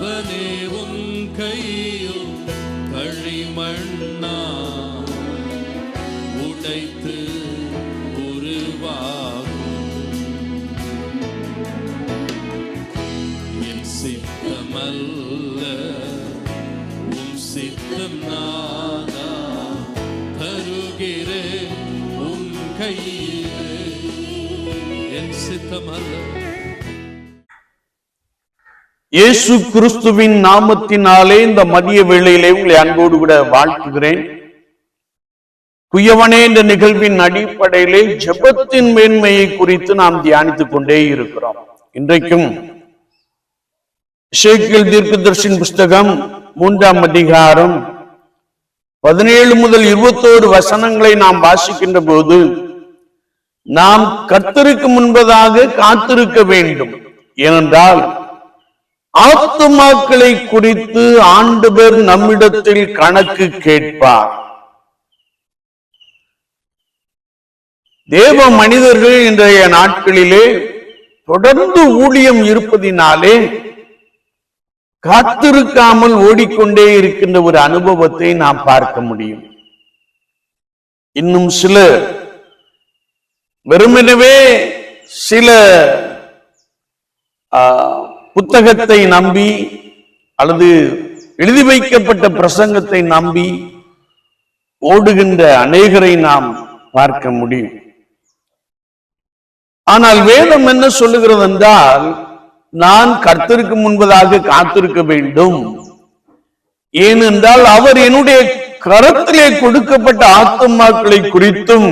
அவனே உன் கையில் களிமண்ணா. உடைத்து உருவாகும். என் சித்தமல்ல உன் சித்தம் நானா தருகிறேன் உன் கையில். என் சித்தமல்ல. இயேசு கிறிஸ்துவின் நாமத்தினாலே இந்த மதிய வேளையிலே உங்களை அன்போடு கூட வாழ்த்துகிறேன். குயவனே என்ற நிகழ்வின் அடிப்படையிலே ஜெபத்தின் மேன்மையை குறித்து நாம் தியானித்துக் கொண்டே இருக்கிறோம். இன்றைக்கும் ஷேக்கில் தீர்க்கதர்ஷின் புஸ்தகம் மூன்றாம் அதிகாரம் பதினேழு முதல் இருபத்தோரு வசனங்களை நாம் வாசிக்கின்ற போது நாம் கர்த்தருக்கு முன்பதாக காத்திருக்க வேண்டும். ஏனென்றால் ஆத்துமாக்களை குறித்து ஆண்டவர் நம்மிடத்தில் கணக்கு கேட்பார். தேவ மனிதர்கள் இன்றைய நாட்களிலே தொடர்ந்து ஊழியம் இருப்பதினாலே காத்திருக்காமல் ஓடிக்கொண்டே இருக்கின்ற ஒரு அனுபவத்தை நாம் பார்க்க முடியும். இன்னும் சில வெறுமெனவே சில ஆஹ் புத்தகத்தை நம்பி அல்லது எழுதி வைக்கப்பட்ட பிரசங்கத்தை நம்பி ஓடுகின்ற அநேகரை நாம் பார்க்க முடியும். ஆனால் வேதம் என்ன சொல்லுகிறது என்றால் நான் கர்த்தருக்கு முன்பதாக காத்திருக்க வேண்டும். ஏனென்றால் அவர் என்னுடைய கரத்திலே கொடுக்கப்பட்ட ஆத்மாக்களை குறித்தும்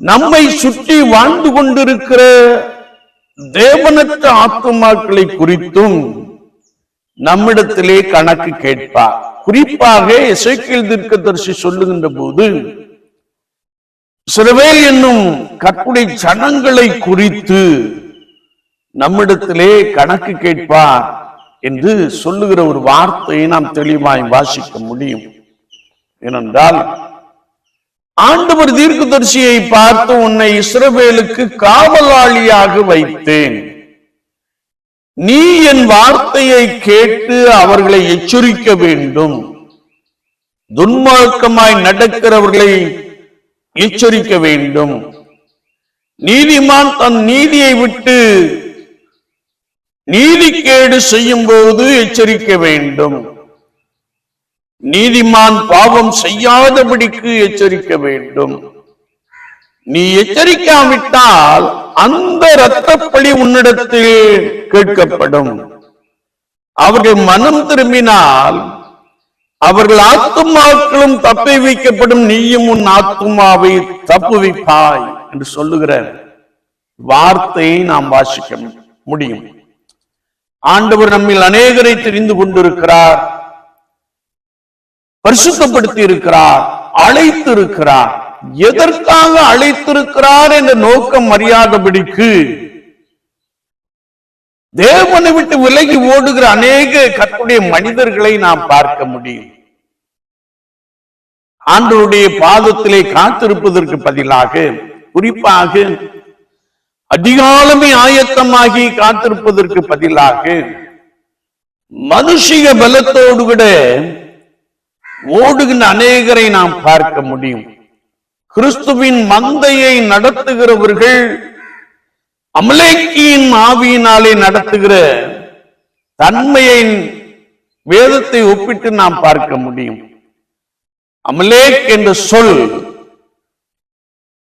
நம்மை சுற்றி வாழ்ந்து கொண்டிருக்கிற தேவனற்ற ஆத்துமாக்களை குறித்தும் நம்மிடத்திலே கணக்கு கேட்பார் குறிப்பாக இசைக்கில் தீர்க்க தரிசி சொல்லுகின்ற போது சிறுவேல் என்னும் கற்புடை சனங்களை குறித்து நம்மிடத்திலே கணக்கு கேட்பார் என்று சொல்லுகிற ஒரு வார்த்தையை நாம் தெளிவாய் வாசிக்க முடியும். ஏனென்றால் ஆண்டவர் தீர்க்கதரிசியை பார்த்து உன்னை இஸ்ரவேலுக்கு காவலாளியாக வைத்தேன். நீ என் வார்த்தையை கேட்டு அவர்களை எச்சரிக்க வேண்டும். துன்மார்க்கமாய் நடக்கிறவர்களை எச்சரிக்க வேண்டும். நீதிமான் தன் நீதியை விட்டு நீதிக்கேடு செய்யும் போது எச்சரிக்க வேண்டும். நீதிமான் பாவம் செய்யாதபடிக்கு எச்சரிக்க வேண்டும். நீ எச்சரிக்காவிட்டால் அந்த இரத்தப்பழி உன்னிடத்தில் கேட்கப்படும். அவர்கள் மனம் திரும்பினால் அவர்கள் ஆத்துமாக்களும் தப்பி வைக்கப்படும். நீயும் உன் ஆத்துமாவை தப்புவிப்பாய் என்று சொல்லுகிற வார்த்தையை நாம் வாசிக்க முடியும். ஆண்டவர் நம்மில் அநேகரை தெரிந்து கொண்டிருக்கிறார். பரிசுத்தப்படுத்தி இருக்கிறார் அழைத்து இருக்கிறார் எதற்காக அழைத்திருக்கிறார் என்ற நோக்கம் அறியாதபடிக்கு தேவனை விட்டு விலகி ஓடுகிற அநேக கற்புடைய மனிதர்களை நாம் பார்க்க முடியும். ஆண்டவருடைய பாதத்திலே காத்திருப்பதற்கு பதிலாக குறிப்பாக அதிகாலமே ஆயத்தமாகி காத்திருப்பதற்கு பதிலாக மனுஷிக பலத்தோடு கூட ஓடுகின்ற அநேகரை நாம் பார்க்க முடியும். கிறிஸ்துவின் மந்தையை நடத்துகிறவர்கள் அமலேக்கியின் ஆவியினாலே நடத்துகிற தன்மையை வேதத்தை ஒப்பிட்டு நாம் பார்க்க முடியும். அமலேக் என்ற சொல்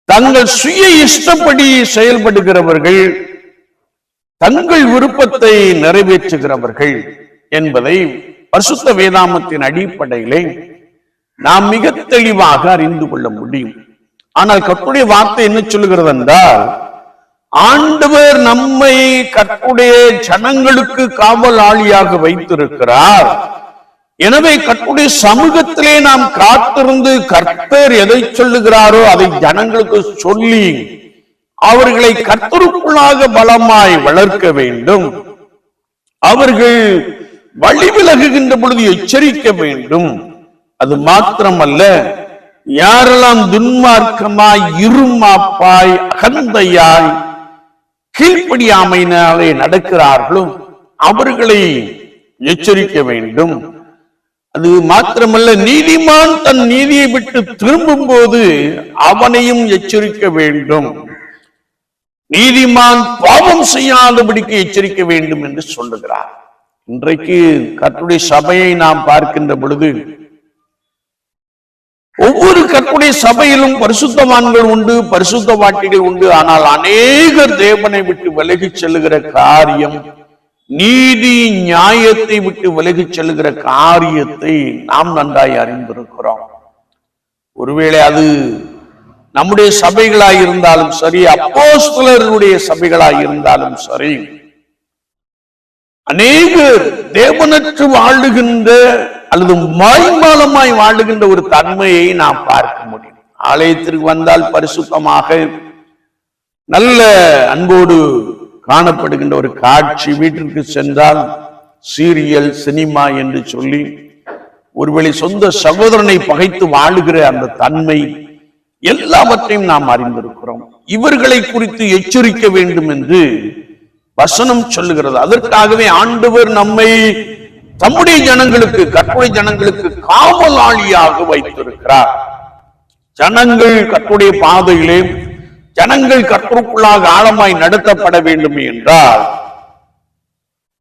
தங்கள் சுய இஷ்டப்படி செயல்படுகிறவர்கள் தங்கள் விருப்பத்தை நிறைவேற்றுகிறவர்கள் என்பதை பரிசுத்த வேதாமத்தின் அடிப்படையிலே நாம் மிக தெளிவாக அறிந்து கொள்ள முடியும். ஆனால் கற்புடைய வார்த்தை என்ன சொல்லுகிறது என்றால் ஆண்டவர் நம்மை கற்புடைய ஜனங்களுக்கு காவலாளியாக வைத்திருக்கிறார். எனவே கற்புடைய சமூகத்திலே நாம் காத்திருந்து கர்த்தர் எதை சொல்லுகிறாரோ அதை ஜனங்களுக்கு சொல்லி அவர்களை கர்த்தருக்குள்ளாக பலமாய் வளர்க்க வேண்டும். அவர்கள் வழி விலகுகின்ற பொழுது எச்சரிக்க வேண்டும். அது மாத்திரமல்ல யாரெல்லாம் துன்மார்க்கமாய் இருமாப்பாய் அகந்தையாய் கீழ்ப்படியாமையினாலே நடக்கிறார்களோ அவர்களை எச்சரிக்க வேண்டும். அது மாத்திரமல்ல நீதிமான் தன் நீதியை விட்டு திரும்பும் போது அவனையும் எச்சரிக்க வேண்டும். நீதிமான் பாவம் செய்யாதபடிக்கு எச்சரிக்க வேண்டும் என்று சொல்லுகிறார். இன்றைக்கு கர்த்தருடைய சபையை நாம் பார்க்கின்ற பொழுது ஒவ்வொரு கற்புடைய சபையிலும் பரிசுத்தவான்கள் உண்டு பரிசுத்த வாட்டிகள் உண்டு. ஆனால் அநேகர் தேவனை விட்டு விலகி செல்லுகிற காரியம் நீதி நியாயத்தை விட்டு விலகி செல்லுகிற காரியத்தை நாம் நன்றாய் அறிந்திருக்கிறோம். ஒருவேளை அது நம்முடைய சபைகளாய் இருந்தாலும் சரி அப்போஸ்தலருடைய சபைகளாய் இருந்தாலும் சரி அநேகர் தேவனற்று வாழுகின்ற அல்லது மாய்மாலமாய் வாழுகின்ற ஒரு தன்மையை நாம் பார்க்க முடியும். ஆலயத்திற்கு வந்தால் பரிசுத்தமாக நல்ல அன்போடு காணப்படுகின்ற ஒரு காட்சி வீட்டிற்கு சென்றால் சீரியல் சினிமா என்று சொல்லி ஒருவேளை சொந்த சகோதரனை பகைத்து வாழுகிற அந்த தன்மை எல்லாவற்றையும் நாம் அறிந்திருக்கிறோம். இவர்களை குறித்து எச்சரிக்க வேண்டும் என்று வசனம் சொல்லுகிறது. அதற்காகவே ஆண்டவர் நம்மை தம்முடைய ஜனங்களுக்கு கற்புடைய ஜனங்களுக்கு காவலாளியாக வைத்திருக்கிறார். ஜனங்கள் கற்புடைய பாதையிலே ஜனங்கள் கற்புக்குள்ளாக ஆழமாய் நடத்தப்பட வேண்டும் என்றால்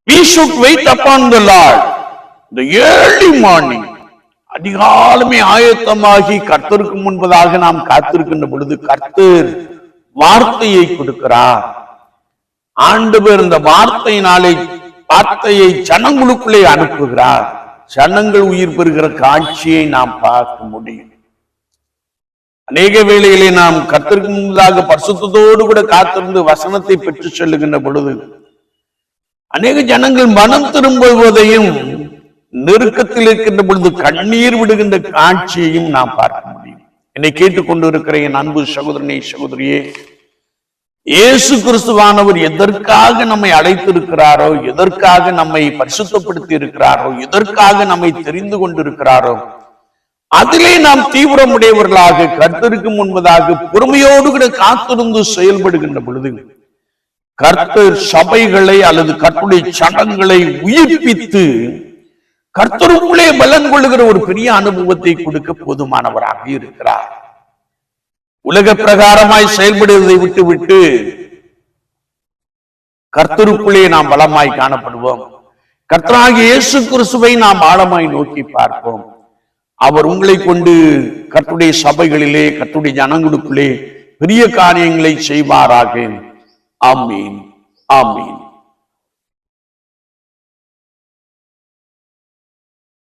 we should wait upon the Lord. the early morning அதிகாலமே ஆயத்தமாகி கர்த்தருக்கு முன்பதாக நாம் காத்திருக்கின்ற பொழுது கர்த்தர் வார்த்தையை கொடுக்கிறார். ஆண்டவர் இந்த வார்த்தையினாலே வார்த்தையை ஜனங்களுக்குள்ளே அனுப்புகிறார். ஜனங்கள் உயிர் பெறுகிற காட்சியை நாம் பார்க்க முடியும். அநேக வேளையிலே நாம் கத்திற்கு முன்பதாக பரிசுத்தோடு கூட காத்திருந்து வசனத்தை பெற்று செல்லுகின்ற பொழுது அநேக ஜனங்கள் மனம் திரும்புவதையும் நெருக்கத்தில் இருக்கின்ற பொழுது கண்ணீர் விடுகின்ற காட்சியையும் நாம் பார்க்க முடியும். என்னை கேட்டுக்கொண்டு இருக்கிற என் அன்பு சகோதரனே சகோதரியே இயேசு கிறிஸ்துவானவர் எதற்காக நம்மை அழைத்திருக்கிறாரோ எதற்காக நம்மை பரிசுத்தப்படுத்தி இருக்கிறாரோ எதற்காக நம்மை தெரிந்து கொண்டிருக்கிறாரோ அதிலே நாம் தீவிரமுடையவர்களாக கர்த்தருக்கு முன்பதாக பொறுமையோடு கூட காத்திருந்து செயல்படுகின்ற பொழுது கர்த்தர் சபைகளை அல்லது கர்த்தருடைய சடங்களை உயிர்ப்பித்து கர்த்தருக்குள்ளே பலன் கொள்ளுகிற ஒரு பெரிய அனுபவத்தை கொடுக்க போதுமானவராக இருக்கிறார். உலக பிரகாரமாய் செயல்படுவதை விட்டுவிட்டு கர்த்தருக்குள்ளே நாம் பலமாய் காணப்படுவோம். கர்த்தராகிய இயேசு கிறிஸ்துவை நாம் ஆழமாய் நோக்கி பார்ப்போம். அவர் உங்களை கொண்டு கர்த்துடைய சபைகளிலே கர்த்துடைய ஜனங்களுக்குள்ளே பெரிய காரியங்களை செய்வாராக. ஆமீன். ஆமீன்.